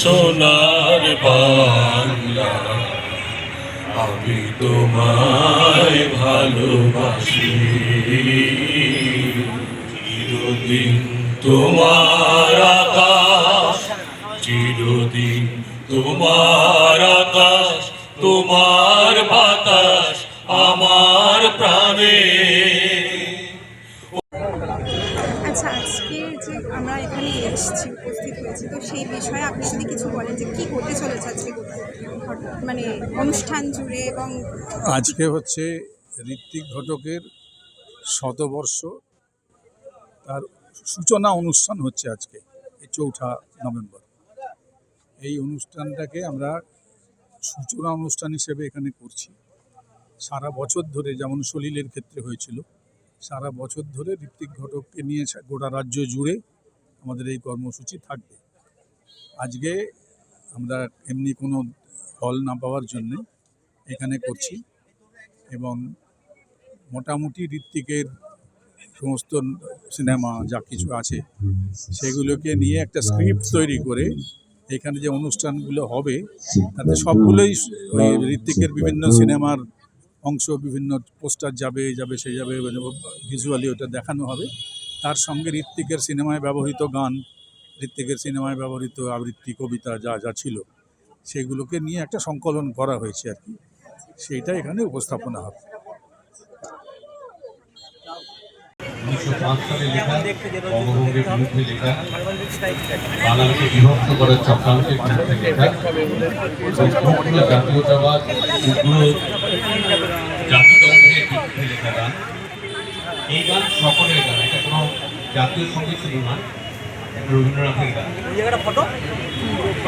সোনার বাংলা। আমি তোমায় ভালোবাসি। চিরদিন তোমার আকাশ, চিরদিন তোমার আকাশ, তোমার বাতাস আমার প্রাণে। আচ্ছা আজকে যে আমরা এখানে এসেছি হয়েছি। তো সেই বিষয়ে আপনি যদি কিছু বলেন যে কি করতে চলেছে আজকে মানে অনুষ্ঠান জুড়ে এবং আজকে হচ্ছে ঋত্বিক ঘটকের শতবর্ষ। তার সূচনা অনুষ্ঠান হচ্ছে আজকে, এই চৌঠা নভেম্বর। এই অনুষ্ঠানটাকে আমরা সূচনা অনুষ্ঠান হিসেবে এখানে করছি। সারা বছর ধরে যেমন সলিলের ক্ষেত্রে হয়েছিল, সারা বছর ধরে ঋত্বিক ঘটককে নিয়ে গোটা রাজ্য জুড়ে আমাদের এই কর্মসূচি থাকবে। আজকে আমরা এমনি কোনো হল না পাওয়ার জন্যে এখানে করছি এবং মোটামুটি ঋত্বিকের সমস্ত সিনেমা যা কিছু আছে সেগুলোকে নিয়ে একটা স্ক্রিপ্ট তৈরি করে এখানে যে অনুষ্ঠানগুলো হবে, তাতে সবগুলোই ওই ঋত্বিকের বিভিন্ন সিনেমার অংশ, বিভিন্ন পোস্টার যাবে যাবে সেই যাবে ভিজুয়ালি ওটা দেখানো হবে। তার সঙ্গে ঋত্বিকের সিনেমায় ব্যবহৃত গান ঋত্বিকের সিনেমায় ব্যবহৃত আবৃত্তি, কবিতা যা যা ছিল, সেগুলোকে নিয়ে একটা সংকলন করা হয়েছে আর কি। সেইটা এখানে উপস্থাপনা হবে। এই গান সকলের গান এটা কোনো জাতীয় সংগীত শুধু নয় রবীন্দ্রনাথের গান।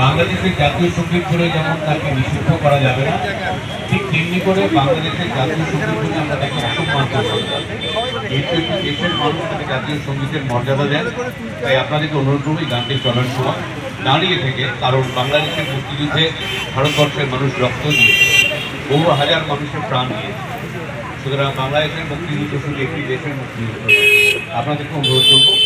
বাংলাদেশের জাতীয় সংগীত বলে যেমন তাকে নিষিদ্ধ করা যাবে না ঠিক তেমনি করে বাংলাদেশের জাতীয় সংগীত বলে আমরা তাকে অসম্মান করতে যেহেতু একটি দেশের মানুষ তাকে জাতীয় সঙ্গীতের মর্যাদা দেন তাই আপনাদেরকে অনুরোধ করব এই গানটি চলার সময় দাঁড়িয়ে থেকে কারণ বাংলাদেশের মুক্তিযুদ্ধে ভারতবর্ষের মানুষ রক্ত দিয়ে বহু হাজার মানুষের প্রাণ দিয়ে সুতরাং বাংলাদেশের মুক্তিযুদ্ধ শুধু একটি দেশের মুক্তিযুদ্ধ আপনাদেরকে অনুরোধ করব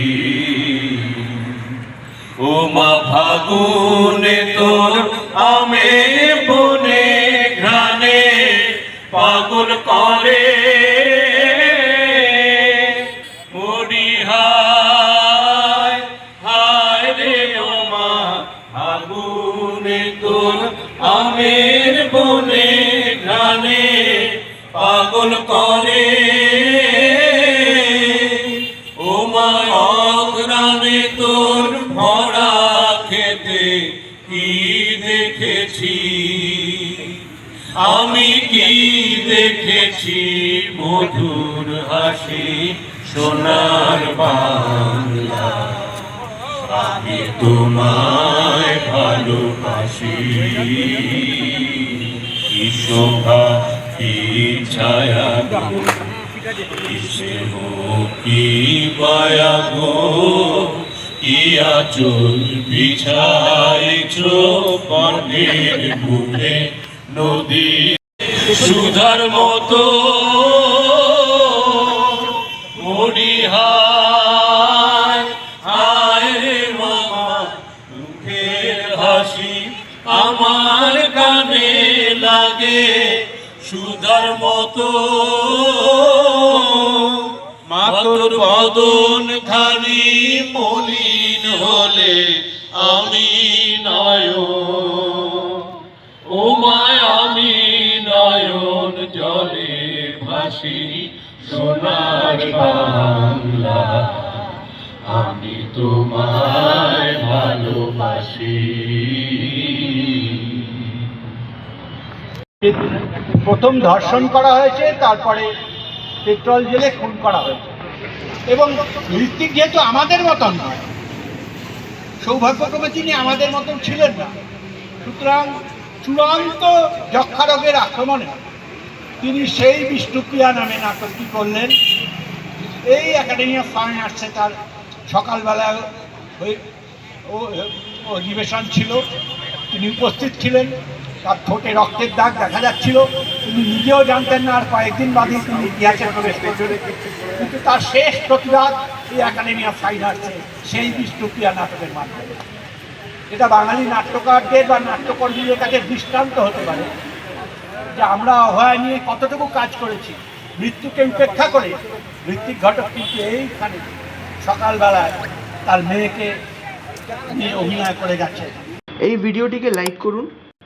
তোর ভরা খেতে কি দেখেছি? আমি কি দেখেছি মধুর হাসি সোনার বাংলা? আমি তোমায় ভালোবাসি। কি শোভা কি ছায়া গো, কি মায়া গো। কি আচল বিছাইছ পর্ণের বুকে নদী সুধার মতো হাসি আমার সুধার মতো। মাতর বদন খানি মলিন হলে আমি নয় ও মায় আমি নয়ন জলে ভাসি সোনার বাংলা। আমি তোমায় ভালোবাসি। প্রথম ধর্ষণ করা হয়েছে, তারপরে পেট্রোল জেলে খুন করা হয়েছে। এবং ঋত্বিক যেহেতু আমাদের মতন নয়, সৌভাগ্যক্রমে তিনি আমাদের মতন ছিলেন না। সুতরাং চূড়ান্ত যক্ষা রোগের আক্রমণে তিনি সেই বিষ্ণুপ্রিয়া নামে নাটকটি করলেন। এই একাডেমি অফ ফাইন আর্টসে তার সকালবেলা অধিবেশন ছিল। তিনি উপস্থিত ছিলেন। তার ঠোঁটে রক্তের দাগ দেখা যাচ্ছিল। তিনি নিজেও জানতেন না আর কয়েকদিন বাদে তিনি ইতিহাসে প্রবেশ করছিলেন কিন্তু তার শেষ প্রতিবাদ এই একাডেমি অফ ফাইন আর্টসে সেই বিষ্ণুপ্রিয়া নাটকের মাধ্যমে। এটা বাঙালি নাট্যকারদের বা নাট্যকর্মীদের কাছে দৃষ্টান্ত হতে পারে যে আমরা অভয় নিয়ে কতটুকু কাজ করেছি, মৃত্যুকে উপেক্ষা করে ঋত্বিক ঘটক কিন্তু এইখানে সকালবেলায় তার মেয়েকে নিয়ে অভিনয় করে যাচ্ছে এই ভিডিওটিকে লাইক করুন